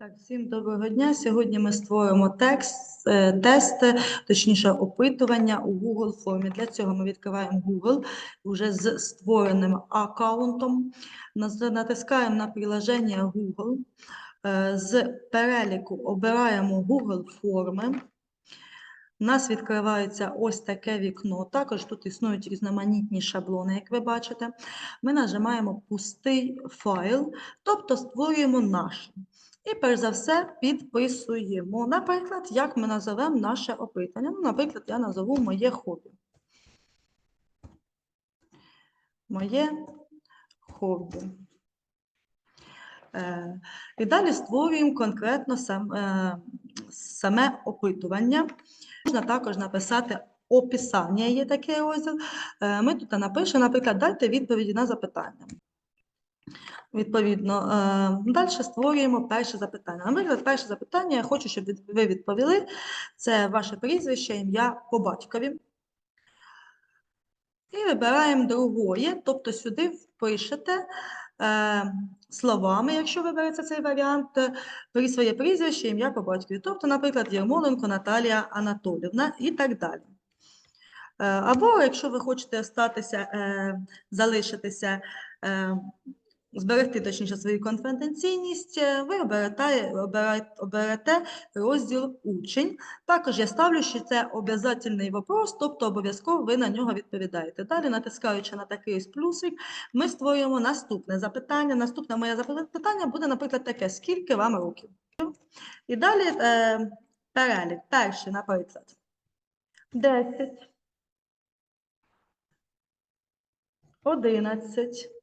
Так, всім доброго дня. Сьогодні ми створимо текст, е, тести, точніше опитування у Google формі. Для цього ми відкриваємо Google вже з створеним аккаунтом. Натискаємо на приложення Google. Е, З переліку обираємо Google форми. У нас відкривається ось таке вікно. Також тут існують різноманітні шаблони, як ви бачите. Ми нажимаємо пустий файл, тобто створюємо наш. І перш за все підписуємо. Наприклад, як ми назовемо наше опитання. Ну, наприклад, я назову моє хобі. Моє хобі. Е, І далі створюємо конкретно е, саме опитування. Можна також написати описання, є такий розділ. Е, Ми тут напишемо, наприклад, дайте відповіді на запитання. Відповідно, далі створюємо перше запитання. Наприклад, перше запитання я хочу, щоб ви відповіли. Це ваше прізвище, ім'я по батькові. І вибираємо другое, тобто сюди впишете е, словами, якщо виберете цей варіант, е, при своє прізвище, ім'я по батькові. Тобто, наприклад, Єрмоленко Наталія Анатолівна і так далі. Е, Або якщо ви хочете статися, е, залишитися, е, зберегти точніше свою конфіденційність, е, ви оберете, оберете, розділ учень. Також я ставлю, що це обов'язательний вопрос, тобто обов'язково ви на нього відповідаєте. Далі, натискаючи на такий плюсик, ми створюємо наступне запитання. Наступне моє запитання буде, наприклад, таке: скільки вам років? І далі е, перелік. Перший, наприклад, 10. 11,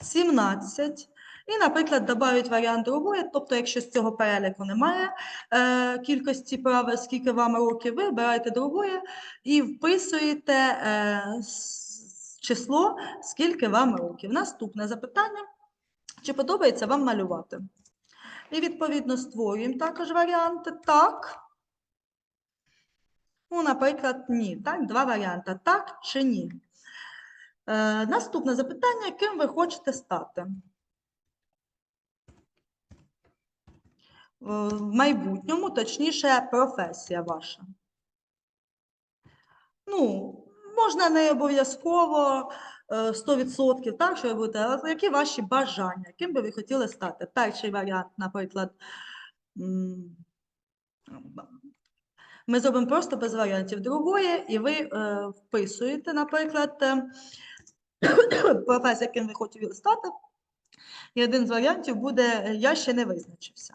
17. І, наприклад, додають варіант другої, тобто, якщо з цього переліку немає е, кількості прав, скільки вам років, ви обираєте другої і вписуєте е, число, скільки вам років. Наступне запитання: чи подобається вам малювати? І, відповідно, створюємо також варіанти так. Ну, наприклад, ні. Так, два варіанти: так чи ні. Е, наступне запитання, ким ви хочете стати? Е, В майбутньому, точніше, професія ваша. Ну, можна не обов'язково е, 100%, так, що ви будете, але які ваші бажання, ким би ви хотіли стати? Перший варіант, наприклад, ми зробимо просто без варіантів. Другое, і ви е, вписуєте, наприклад, професія, яким ви хотіли стати. І один з варіантів буде Я ще не визначився.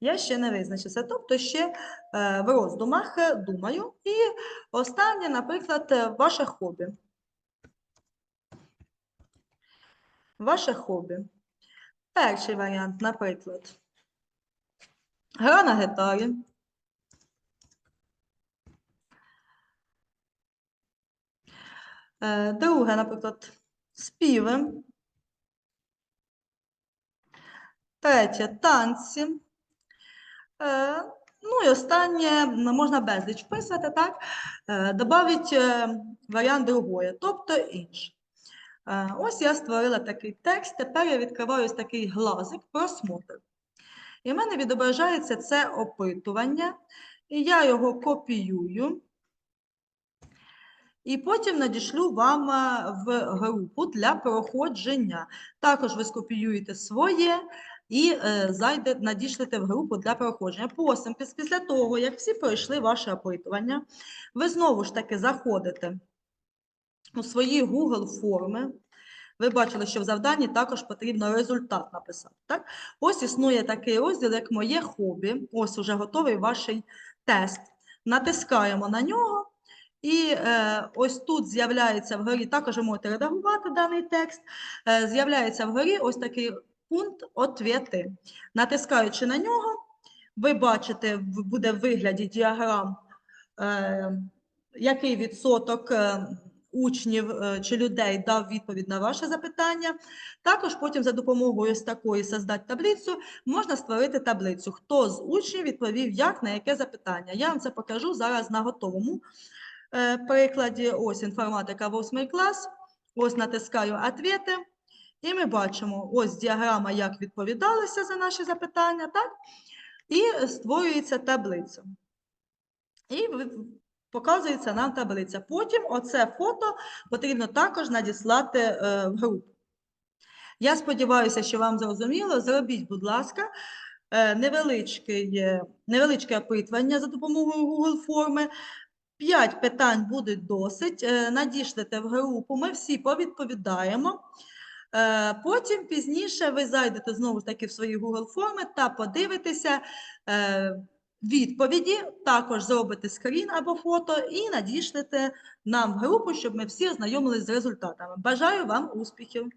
Я ще не визначився. Тобто ще е, в роздумах думаю. І останнє, наприклад, ваше хобі. Ваше хобі. Перший варіант, наприклад. Гра на гітарі. Друге, наприклад, співи. Третє танці. Е, Ну і останнє можна безліч вписати, так? Е, Добавить е, варіант другої, тобто інше. Е, Ось я створила такий текст. Тепер я відкриваю ось такий глазик просмотр. І в мене відображається це опитування, і я його копіюю. І потім надішлю вам е, в групу для проходження. Також ви скопіюєте своє і е, зайде, надішлете в групу для проходження. Потім, після того, як всі пройшли ваше опитування, ви знову ж таки заходите у свої Google форми. Ви бачили, що в завданні також потрібно результат написати. Так? Ось існує такий розділ, як моє хобі. Ось уже готовий ваш тест. Натискаємо на нього. І е, ось тут з'являється вгорі, також ви можете редагувати даний текст. Е, з'являється вгорі ось такий пункт «Ответи». Натискаючи на нього, ви бачите, буде в вигляді діаграм, е, який відсоток е, учнів е, чи людей дав відповідь на ваше запитання. Також потім за допомогою ось такої «Создать таблицю» можна створити таблицю. Хто з учнів відповів як на яке запитання. Я вам це покажу зараз на готовому прикладі. Ось інформатика 8 клас. Ось натискаю «Ответи». І ми бачимо ось діаграма, як відповідалося за наші запитання, так? І створюється таблиця. І показується нам таблиця. Потім оце фото потрібно також надіслати е, в групу. Я сподіваюся, що вам зрозуміло. Зробіть, будь ласка, е, невеличкий, е, невеличке опитування за допомогою Google форми. П'ять питань буде досить. Е, Надішлете в групу, ми всі повідповідаємо. Е, Потім пізніше ви зайдете знову ж таки в свої Google форми та подивитеся е, відповіді, також зробите скрін або фото і надішлете нам в групу, щоб ми всі ознайомились з результатами. Бажаю вам успіхів!